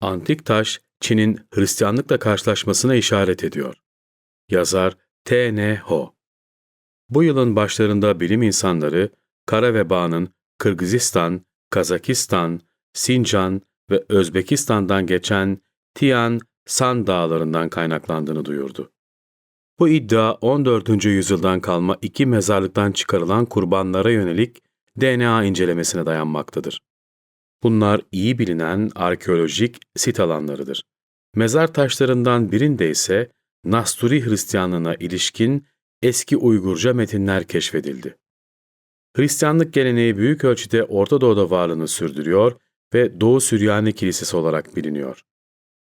Antik taş, Çin'in Hristiyanlıkla karşılaşmasına işaret ediyor. Yazar T.N. Ho Bu yılın başlarında bilim insanları, kara vebanın Kırgızistan, Kazakistan, Sincan ve Özbekistan'dan geçen Tian San dağlarından kaynaklandığını duyurdu. Bu iddia 14. yüzyıldan kalma iki mezarlıktan çıkarılan kurbanlara yönelik DNA incelemesine dayanmaktadır. Bunlar iyi bilinen arkeolojik sit alanlarıdır. Mezar taşlarından birinde ise Nasturi Hristiyanlığına ilişkin eski Uygurca metinler keşfedildi. Hristiyanlık geleneği büyük ölçüde Orta Doğu'da varlığını sürdürüyor ve Doğu Süryani Kilisesi olarak biliniyor.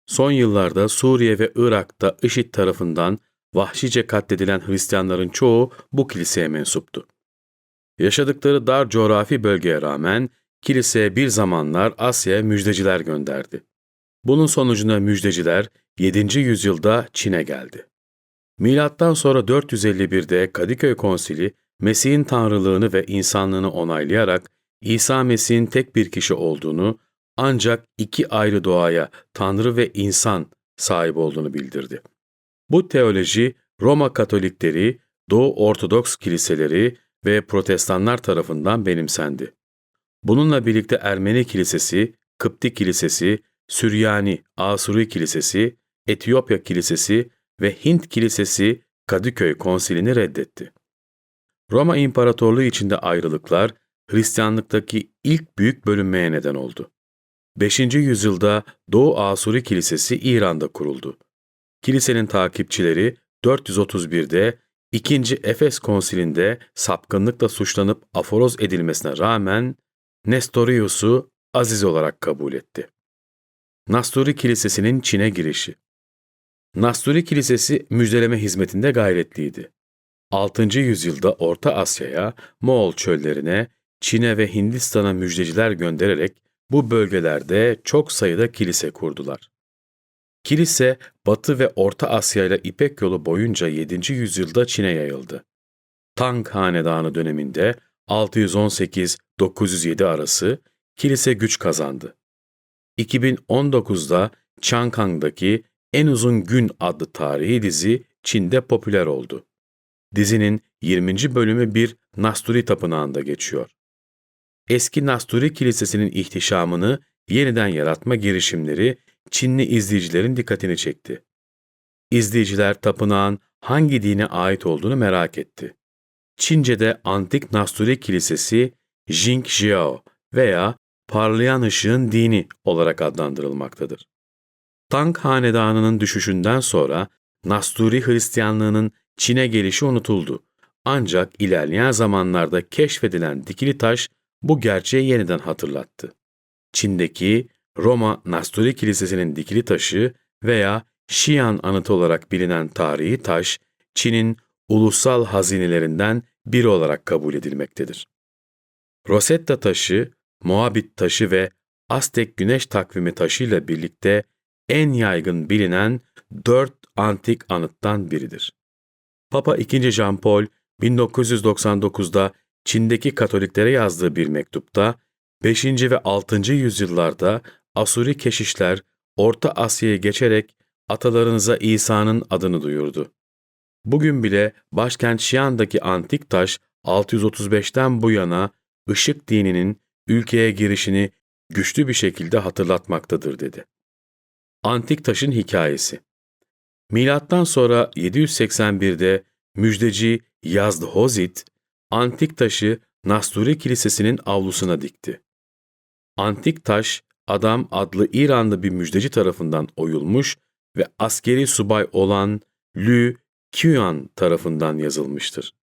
Son yıllarda Suriye ve Irak'ta IŞİD tarafından vahşice katledilen Hristiyanların çoğu bu kiliseye mensuptu. Yaşadıkları dar coğrafi bölgeye rağmen kiliseye bir zamanlar Asya'ya müjdeciler gönderdi. Bunun sonucunda müjdeciler 7. yüzyılda Çin'e geldi. Milattan sonra 451'de Kadıköy Konsili Mesih'in tanrılığını ve insanlığını onaylayarak İsa Mesih'in tek bir kişi olduğunu ancak iki ayrı doğaya, Tanrı ve insan sahip olduğunu bildirdi. Bu teoloji Roma Katolikleri, Doğu Ortodoks kiliseleri ve Protestanlar tarafından benimsendi. Bununla birlikte Ermeni Kilisesi, Kıpti Kilisesi, Süryani, Asuri Kilisesi, Etiyopya Kilisesi ve Hint Kilisesi Kadıköy Konsili'ni reddetti. Roma İmparatorluğu içinde ayrılıklar Hristiyanlıktaki ilk büyük bölünmeye neden oldu. 5. yüzyılda Doğu Asuri Kilisesi İran'da kuruldu. Kilisenin takipçileri 431'de 2. Efes Konsili'nde sapkınlıkla suçlanıp aforoz edilmesine rağmen Nestorius'u aziz olarak kabul etti. Nasturi Kilisesi'nin Çin'e girişi Nasturi Kilisesi müjdeleme hizmetinde gayretliydi. 6. yüzyılda Orta Asya'ya, Moğol çöllerine, Çin'e ve Hindistan'a müjdeciler göndererek bu bölgelerde çok sayıda kilise kurdular. Kilise, Batı ve Orta Asya ile İpek yolu boyunca 7. yüzyılda Çin'e yayıldı. Tang Hanedanı döneminde 618-907 arası kilise güç kazandı. 2019'da Chang'ang'daki En Uzun Gün adlı tarihi dizi Çin'de popüler oldu. Dizinin 20. bölümü bir Nasturi tapınağında geçiyor. Eski Nasturi Kilisesi'nin ihtişamını yeniden yaratma girişimleri Çinli izleyicilerin dikkatini çekti. İzleyiciler tapınağın hangi dine ait olduğunu merak etti. Çince'de antik Nasturi Kilisesi Jingjiao veya parlayan ışığın dini olarak adlandırılmaktadır. Tang Hanedanı'nın düşüşünden sonra Nasturi Hristiyanlığının Çin'e gelişi unutuldu. Ancak ilerleyen zamanlarda keşfedilen dikili taş bu gerçeği yeniden hatırlattı. Çin'deki Roma Nasturi Kilisesi'nin dikili taşı veya Şiyan anıtı olarak bilinen tarihi taş, Çin'in ulusal hazinelerinden biri olarak kabul edilmektedir. Rosetta taşı, Moabit taşı ve Aztek güneş takvimi taşıyla birlikte en yaygın bilinen dört antik anıttan biridir. Papa II. Jean Paul 1999'da Çin'deki Katoliklere yazdığı bir mektupta 5. ve 6. yüzyıllarda Asuri keşişler Orta Asya'ya geçerek atalarınıza İsa'nın adını duyurdu. Bugün bile başkent Şian'daki antik taş 635'ten bu yana ışık dininin ülkeye girişini güçlü bir şekilde hatırlatmaktadır dedi. Antik taşın hikayesi Milattan sonra 781'de müjdeci Yazd Hozit, antik taşı Nasturi Kilisesi'nin avlusuna dikti. Antik taş, Adam adlı İranlı bir müjdeci tarafından oyulmuş ve askeri subay olan Lü Qian tarafından yazılmıştır.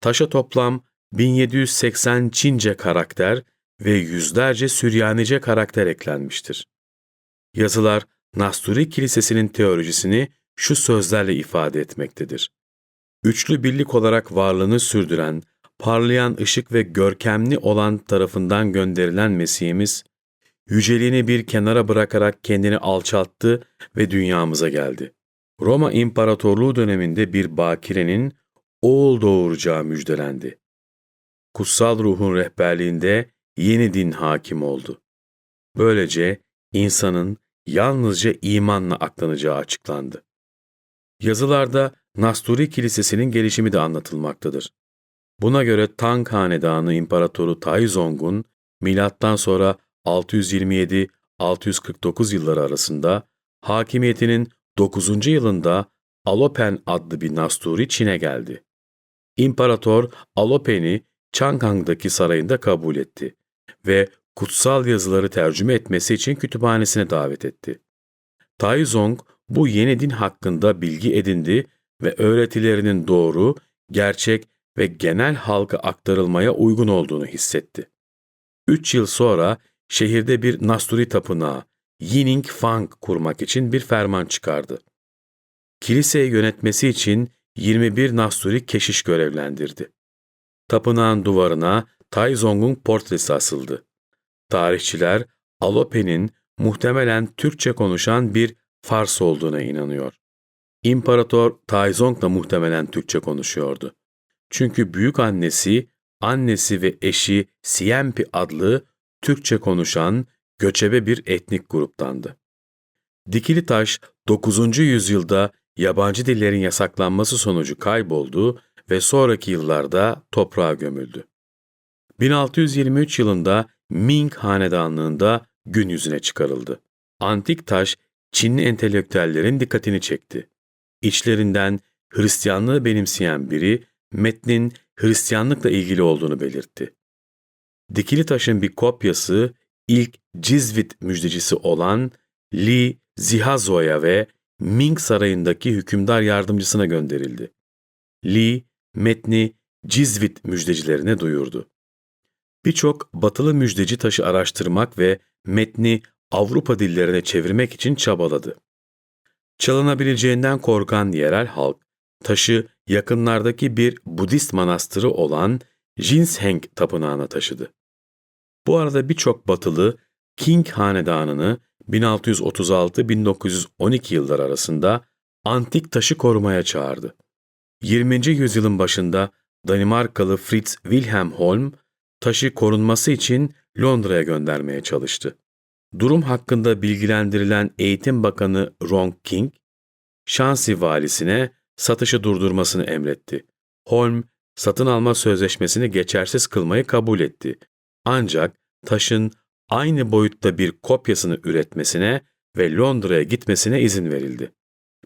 Taşa toplam 1780 Çince karakter ve yüzlerce Süryanice karakter eklenmiştir. Yazılar Nasturi Kilisesi'nin teolojisini şu sözlerle ifade etmektedir. Üçlü birlik olarak varlığını sürdüren, parlayan ışık ve görkemli olan tarafından gönderilen Mesihimiz, yüceliğini bir kenara bırakarak kendini alçalttı ve dünyamıza geldi. Roma İmparatorluğu döneminde bir bakirenin oğul doğuracağı müjdelendi. Kutsal ruhun rehberliğinde yeni din hakim oldu. Böylece insanın yalnızca imanla aklanacağı açıklandı. Yazılarda Nasturi Kilisesi'nin gelişimi de anlatılmaktadır. Buna göre Tang Hanedanı İmparatoru Taizong'un milattan sonra 627-649 yılları arasında hakimiyetinin 9. yılında Alopen adlı bir Nasturi Çin'e geldi. İmparator Alopen'i Chang'ang'daki sarayında kabul etti ve kutsal yazıları tercüme etmesi için kütüphanesine davet etti. Taizong bu yeni din hakkında bilgi edindi ve öğretilerinin doğru, gerçek ve genel halka aktarılmaya uygun olduğunu hissetti. Üç yıl sonra şehirde bir Nasturi tapınağı, Yining Fang kurmak için bir ferman çıkardı. Kiliseyi yönetmesi için 21 Nasturi keşiş görevlendirdi. Tapınağın duvarına Taizong'un portresi asıldı. Tarihçiler Alope'nin muhtemelen Türkçe konuşan bir Fars olduğuna inanıyor. İmparator Taizong da muhtemelen Türkçe konuşuyordu. Çünkü büyük annesi, annesi ve eşi Siempi adlı Türkçe konuşan göçebe bir etnik gruptandı. Dikili taş 9. yüzyılda yabancı dillerin yasaklanması sonucu kayboldu ve sonraki yıllarda toprağa gömüldü. 1623 yılında Ming Hanedanlığında gün yüzüne çıkarıldı. Antik taş Çinli entelektüellerin dikkatini çekti. İçlerinden Hristiyanlığı benimseyen biri metnin Hristiyanlıkla ilgili olduğunu belirtti. Dikili taşın bir kopyası ilk Cizvit müjdecisi olan Li Zihazo'ya ve Ming Sarayı'ndaki hükümdar yardımcısına gönderildi. Li, metni Cizvit müjdecilerine duyurdu. Birçok batılı müjdeci taşı araştırmak ve metni Avrupa dillerine çevirmek için çabaladı. Çalınabileceğinden korkan yerel halk, taşı yakınlardaki bir Budist manastırı olan Jinsheng tapınağına taşıdı. Bu arada birçok batılı King Hanedanı'nı 1636-1912 yıllar arasında antik taşı korumaya çağırdı. 20. yüzyılın başında Danimarkalı Fritz Wilhelm Holm, taşı korunması için Londra'ya göndermeye çalıştı. Durum hakkında bilgilendirilen Eğitim Bakanı Ron King, Şansi valisine satışı durdurmasını emretti. Holm, satın alma sözleşmesini geçersiz kılmayı kabul etti. Ancak taşın aynı boyutta bir kopyasını üretmesine ve Londra'ya gitmesine izin verildi.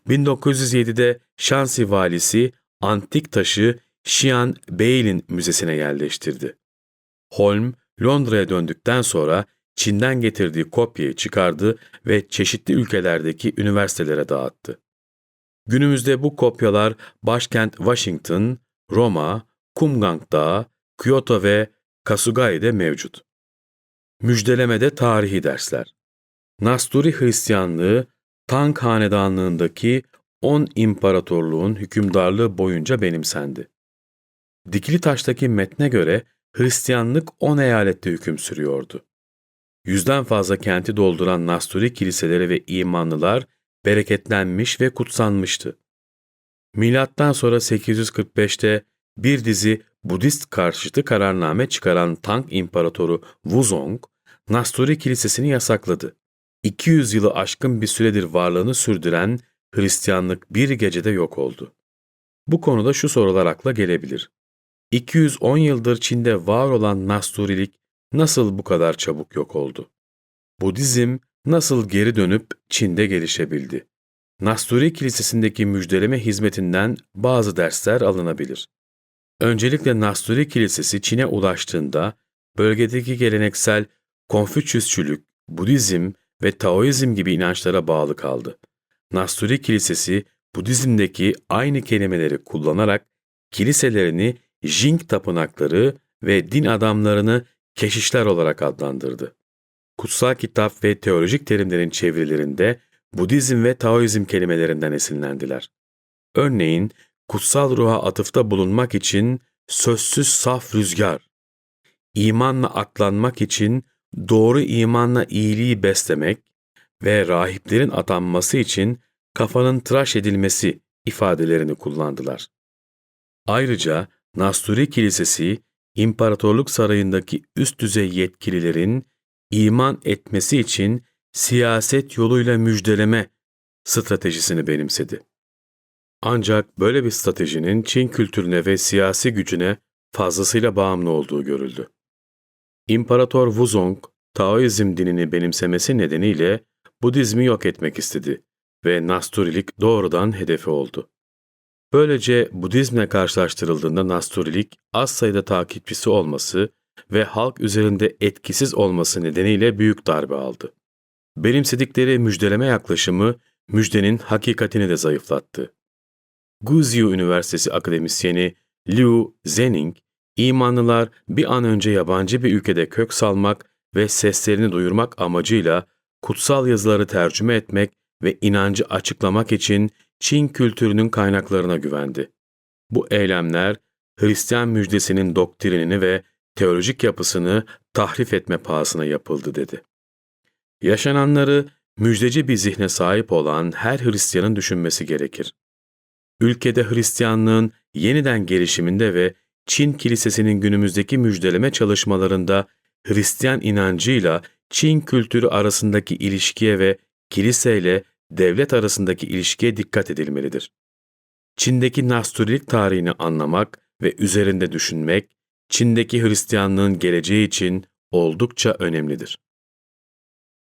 1907'de Şansi valisi antik taşı Xian Beil'in müzesine yerleştirdi. Holm, Londra'ya döndükten sonra Çin'den getirdiği kopyayı çıkardı ve çeşitli ülkelerdeki üniversitelere dağıttı. Günümüzde bu kopyalar başkent Washington, Roma, Kumgang Dağı, Kyoto ve Kasugai'de mevcut. Müjdelemede tarihi dersler. Nasturi Hristiyanlığı, Tang Hanedanlığındaki 10 imparatorluğun hükümdarlığı boyunca benimsendi. Dikili taştaki metne göre Hristiyanlık 10 eyalette hüküm sürüyordu. Yüzden fazla kenti dolduran Nasturi kiliseleri ve imanlılar bereketlenmiş ve kutsanmıştı. Milattan sonra 845'te bir dizi Budist karşıtı kararname çıkaran Tang İmparatoru Wuzong, Nasturi Kilisesi'ni yasakladı. 200 yılı aşkın bir süredir varlığını sürdüren Hristiyanlık bir gecede yok oldu. Bu konuda şu sorular akla gelebilir. 210 yıldır Çin'de var olan Nasturilik nasıl bu kadar çabuk yok oldu? Budizm nasıl geri dönüp Çin'de gelişebildi? Nasturi Kilisesi'ndeki müjdeleme hizmetinden bazı dersler alınabilir. Öncelikle Nasturi Kilisesi Çin'e ulaştığında bölgedeki geleneksel Konfüçyüsçülük, Budizm ve Taoizm gibi inançlara bağlı kaldı. Nasturi Kilisesi Budizm'deki aynı kelimeleri kullanarak kiliselerini Jing tapınakları ve din adamlarını keşişler olarak adlandırdı. Kutsal kitap ve teolojik terimlerin çevirilerinde Budizm ve Taoizm kelimelerinden esinlendiler. Örneğin kutsal ruha atıfta bulunmak için sözsüz saf rüzgar, imanla aklanmak için doğru imanla iyiliği beslemek ve rahiplerin atanması için kafanın tıraş edilmesi ifadelerini kullandılar. Ayrıca Nasturi Kilisesi, İmparatorluk Sarayı'ndaki üst düzey yetkililerin iman etmesi için siyaset yoluyla müjdeleme stratejisini benimsedi. Ancak böyle bir stratejinin Çin kültürüne ve siyasi gücüne fazlasıyla bağımlı olduğu görüldü. İmparator Wuzong, Taoizm dinini benimsemesi nedeniyle Budizmi yok etmek istedi ve Nasturilik doğrudan hedefi oldu. Böylece Budizmle karşılaştırıldığında Nasturilik az sayıda takipçisi olması ve halk üzerinde etkisiz olması nedeniyle büyük darbe aldı. Benimsedikleri müjdeleme yaklaşımı müjdenin hakikatini de zayıflattı. Guizhou Üniversitesi akademisyeni Liu Zening, imanlılar bir an önce yabancı bir ülkede kök salmak ve seslerini duyurmak amacıyla kutsal yazıları tercüme etmek ve inancı açıklamak için Çin kültürünün kaynaklarına güvendi. Bu eylemler Hristiyan müjdesinin doktrinini ve teolojik yapısını tahrif etme pahasına yapıldı dedi. Yaşananları müjdeci bir zihne sahip olan her Hristiyanın düşünmesi gerekir. Ülkede Hristiyanlığın yeniden gelişiminde ve Çin Kilisesi'nin günümüzdeki müjdeleme çalışmalarında Hristiyan inancıyla Çin kültürü arasındaki ilişkiye ve kiliseyle devlet arasındaki ilişkiye dikkat edilmelidir. Çin'deki Nasturilik tarihini anlamak ve üzerinde düşünmek, Çin'deki Hristiyanlığın geleceği için oldukça önemlidir.